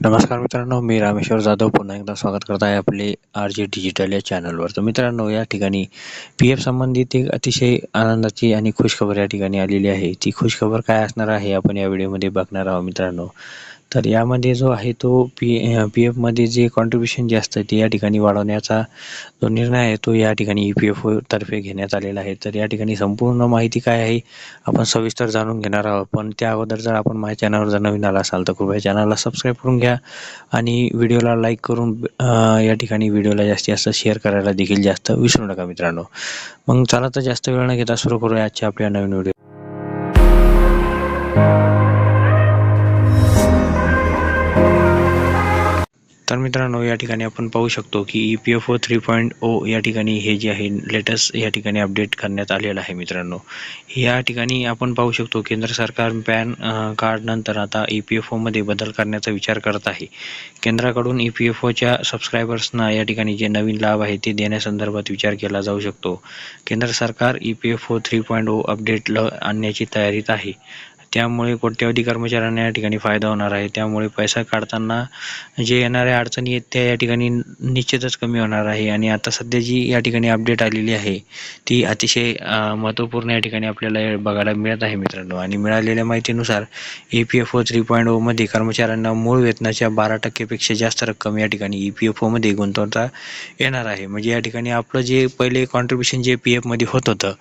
नमस्कार मित्रांनो मी रामेश्वर जाधव पुन्हा एकदा स्वागत करत आहे आपले आर जे डिजिटल या चॅनलवर. तर मित्रांनो या ठिकाणी पी एफ संबंधित एक अतिशय आनंदाची आणि खुशखबर या ठिकाणी आलेली आहे. ती खुशखबर काय असणार आहे आपण या व्हिडिओमध्ये बघणार आहोत मित्रांनो. तर यामध्ये जो आहे तो पी पी एफमध्ये जे कॉन्ट्रीब्युशन जे असतं ते या ठिकाणी वाढवण्याचा जो निर्णय आहे तो या ठिकाणी ई पी एफ तर्फे घेण्यात आलेला आहे. तर या ठिकाणी संपूर्ण माहिती काय आहे आपण सविस्तर जाणून घेणार आहोत. पण त्या अगोदर जर आपण माझ्या चॅनलवर जर नवीन आला असाल तर कृपया चॅनलला सबस्क्राईब करून घ्या आणि व्हिडिओला लाईक करून या ठिकाणी व्हिडिओला जास्तीत जास्त शेअर करायला देखील जास्त विसरू नका मित्रांनो. मग चला तर जास्त वेळ न घेता सुरू करूया आजच्या आपल्या नवीन व्हिडिओ तर मित्रांनो या ठिकाणी आपण पाहू शकतो की E P F O three point O या ठिकाणी हे जे आहे लेटेस्ट या ठिकाणी अपडेट करण्यात आलेलं आहे मित्रांनो. या ठिकाणी आपण पाहू शकतो केंद्र सरकार पॅन कार्ड नंतर आता ई पी एफ ओमध्ये बदल करण्याचा विचार करत आहे. केंद्राकडून ई पी एफ ओच्या सबस्क्रायबर्सना या ठिकाणी जे नवीन लाभ आहे ते देण्यासंदर्भात विचार केला जाऊ शकतो. केंद्र सरकार E P F O three point O update ल आणण्याची तयारीत आहे. त्यामुळे कोट्यवधी कर्मचाऱ्यांना या ठिकाणी फायदा होणार आहे. त्यामुळे पैसा काढताना जे येणाऱ्या अडचणी आहेत त्या या ठिकाणी निश्चितच कमी होणार आहे. आणि आता सध्या जी या ठिकाणी अपडेट आलेली आहे ती अतिशय महत्त्वपूर्ण या ठिकाणी आपल्याला बघायला मिळत आहे मित्रांनो. आणि मिळालेल्या माहितीनुसार E P F O three point ओमध्ये कर्मचाऱ्यांना मूळ वेतनाच्या बारा टक्केपेक्षा जास्त रक्कम या ठिकाणी ई पी एफ ओमध्ये गुंतवता येणार आहे. म्हणजे या ठिकाणी आपलं जे पहिले कॉन्ट्रीब्युशन जे पी एफमध्ये होत होतं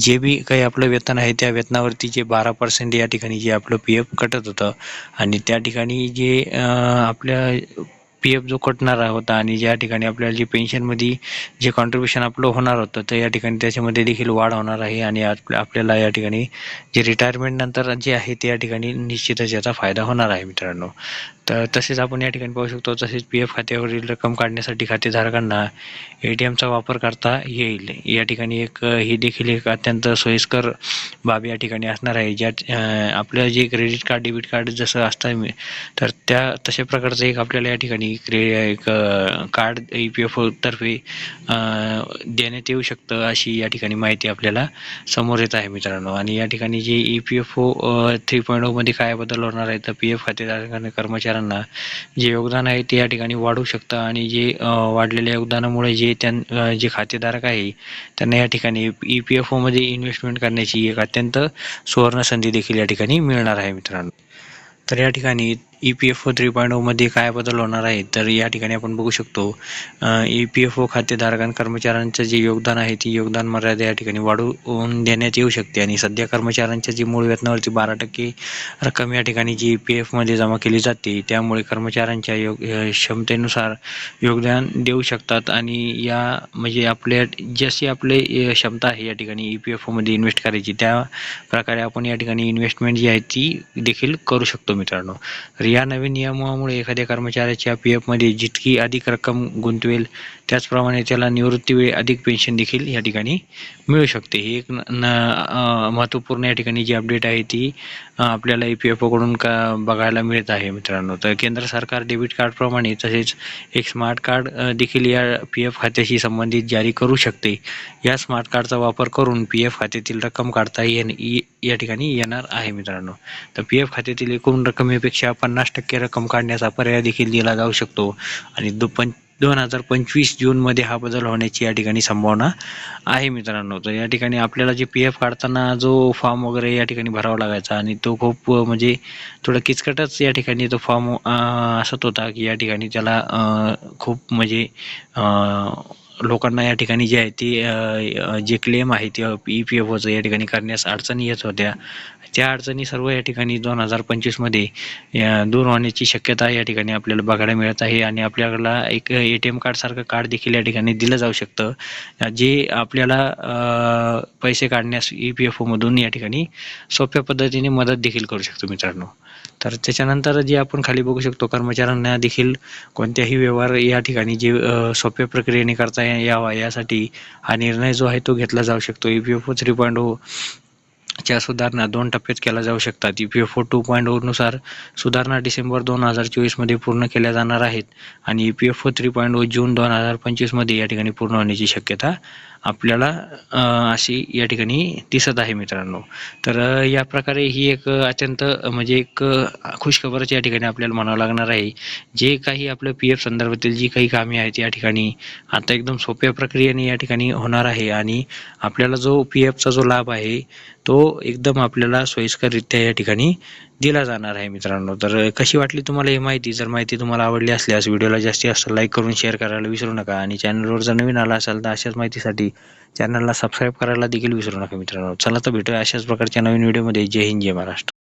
जे बी काही आपलं वेतन आहे त्या वेतनावरती जे बारा पर्सेंट या ठिकाणी ठिकाणी जे आपलं पी एफ कटत होतं आणि त्या ठिकाणी जे आपल्या पी एफ जो कटणारा होता आणि ज्या ठिकाणी आपल्याला जे पेन्शनमध्ये जे कॉन्ट्रीब्युशन आपलं होणार होतं तर या ठिकाणी त्याच्यामध्ये देखील वाढ होणार आहे आणि आपल्याला या ठिकाणी जे रिटायरमेंट नंतर जे आहे ते या ठिकाणी निश्चितच याचा फायदा होणार आहे मित्रांनो. तर तसेच आपण या ठिकाणी पाहू शकतो तसेच पी एफ खात्यावरील रक्कम काढण्यासाठी खातेधारकांना ए टी एमचा वापर करता येईल. या ठिकाणी एक ही देखील एक अत्यंत सोयीस्कर बाब या ठिकाणी असणार आहे ज्या आपलं जे क्रेडिट कार्ड डेबिट कार्ड जसं असतं तर त्या तशा प्रकारचं एक आपल्याला या ठिकाणी क्रे एक कार्ड ई पी एफ तर्फे देण्यात येऊ शकतं अशी या ठिकाणी माहिती आपल्याला समोर येत आहे मित्रांनो. आणि या ठिकाणी जे E P F O three point ओमध्ये काय बदल होणार आहे तर पी एफ खातेधारकांना कर्मचाऱ्यांना जे योगदान आहे ते या ठिकाणी वाढू शकतं. आणि जे वाढलेल्या योगदानामुळे जे त्यां जे खातेधारक आहे त्यांना या ठिकाणी ई पी एफ ओमध्ये इन्व्हेस्टमेंट करण्याची एक अत्यंत सुवर्ण संधी देखील या ठिकाणी मिळणार आहे मित्रांनो. तर या ठिकाणी E P F O three point ओमध्ये काय बदल होणार आहे तर या ठिकाणी आपण बघू शकतो ई पी एफ ओ खातेधारकां कर्मचाऱ्यांचं जे योगदान आहे ती योगदान मर्यादा या ठिकाणी वाढवून देण्यात येऊ शकते. आणि सध्या कर्मचाऱ्यांच्या जी मूळ वेतनावरती बारा टक्के रक्कम या ठिकाणी जी ई पी एफमध्ये जमा केली जाते त्यामुळे कर्मचाऱ्यांच्या योग क्षमतेनुसार योगदान देऊ शकतात. आणि या म्हणजे आपल्या जशी आपले क्षमता आहे या ठिकाणी ई पी एफ ओमध्ये इन्व्हेस्ट करायची त्या प्रकारे आपण या ठिकाणी इन्व्हेस्टमेंट जी आहे ती देखील करू शकतो मित्रांनो. या नवीन नियमामुळे एखाद्या कर्मचाऱ्याच्या पी एफमध्ये जितकी अधिक रक्कम गुंतवेल त्याचप्रमाणे त्याला निवृत्तीवेळी अधिक पेन्शन देखील या ठिकाणी मिळू शकते. ही एक न महत्त्वपूर्ण या ठिकाणी जी अपडेट आहे ती आपल्याला ई पी एफ ओकडून का बघायला मिळत आहे मित्रांनो. तर केंद्र सरकार डेबिट कार्डप्रमाणे तसेच एक स्मार्ट कार्ड देखील या पी एफ खात्याशी संबंधित जारी करू शकते. या स्मार्ट कार्डचा वापर करून पी एफ खात्यातील रक्कम काढता येणे या ठिकाणी येणार आहे मित्रांनो. तर पी एफ खात्यातील एकूण रकमेपेक्षा पन्नास टक्के रक्कम काढण्याचा पर्याय देखील दिला जाऊ शकतो. आणि दो पं दोन हजार पंचवीस जूनमध्ये हा बदल होण्याची या ठिकाणी संभावना आहे मित्रांनो. तर या ठिकाणी आपल्याला जे पी एफ काढताना जो फॉर्म वगैरे या ठिकाणी भरावा लागायचा आणि तो खूप म्हणजे थोडं किचकटच या ठिकाणी तो फॉर्म असत होता की या ठिकाणी त्याला खूप म्हणजे लोकांना या ठिकाणी जे आहे ते जे क्लेम आहे ते ई पी एफ ओचं या ठिकाणी करण्यास अडचणी येत होत्या. त्या अडचणी सर्व या ठिकाणी दोन हजार पंचवीसमध्ये दूर होण्याची शक्यता या ठिकाणी आपल्याला बघायला मिळत आहे आणि आपल्याला एक ए टी एम कार्डसारखं कार्ड देखील या ठिकाणी दिलं जाऊ शकतं. जे आपल्याला पैसे काढण्यास ई पी एफ ओमधून या ठिकाणी सोप्या पद्धतीने मदत देखील करू शकतो मित्रांनो. तर त्याच्यानंतर जे आपण खाली बघू शकतो कर्मचाऱ्यांना देखील कोणत्याही व्यवहार या ठिकाणी जे सोप्या प्रक्रियेने करता यावा यासाठी हा निर्णय जो आहे तो घेतला जाऊ शकतो. E P F O three point O च्या सुधारणा दोन टप्प्यात केल्या जाऊ शकतात. E P F O two point ओनुसार सुधारणा डिसेंबर दोन हजार चोवीसमध्ये पूर्ण केल्या जाणार आहेत आणि E P F O three point O जून दोन हजार पंचवीसमध्ये या ठिकाणी पूर्ण होण्याची शक्यता आपल्याला अशी या ठिकाणी दिसत आहे मित्रांनो. तर या प्रकारे ही एक अत्यंत म्हणजे एक खुशखबरच या ठिकाणी आपल्याला म्हणावं लागणार आहे. जे काही आपलं पी एफ संदर्भातील जी काही कामे आहेत या ठिकाणी आता एकदम सोप्या प्रक्रियेने या ठिकाणी होणार आहे आणि आपल्याला जो पी एफचा जो लाभ आहे तो एकदम आपल्याला सोयीस्कररित्या या ठिकाणी दिला जाणार आहे मित्रांनो. तर कशी वाटली तुम्हाला ही माहिती? जर माहिती तुम्हाला आवडली असल्यास व्हिडिओला जास्तीत जास्त लाईक करून शेअर करायला विसरू नका आणि चॅनलवर जर नवीन आला असाल तर अशाच माहितीसाठी चॅनलला सबस्क्राईब करायला देखील विसरू नका मित्रांनो. चला तर भेटूया अशाच प्रकारच्या नवीन व्हिडिओमध्ये जय हिंद जय महाराष्ट्र.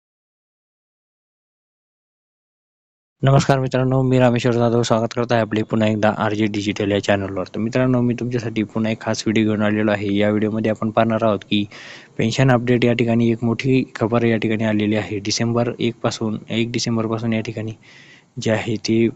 नमस्कार मित्रांनो मी रामेश्वर जाधव स्वागत करत आहे आपले पुन्हा एकदा आर जे डिजिटल या चॅनलवर तर मित्रांनो मी तुमच्यासाठी पुन्हा एक खास व्हिडिओ घेऊन आलेलो आहे. या व्हिडिओमध्ये आपण पाहणार आहोत की पेन्शन अपडेट या ठिकाणी एक मोठी खबर या ठिकाणी आलेली आहे. डिसेंबर एकपासून एक डिसेंबरपासून या ठिकाणी जे आहे ते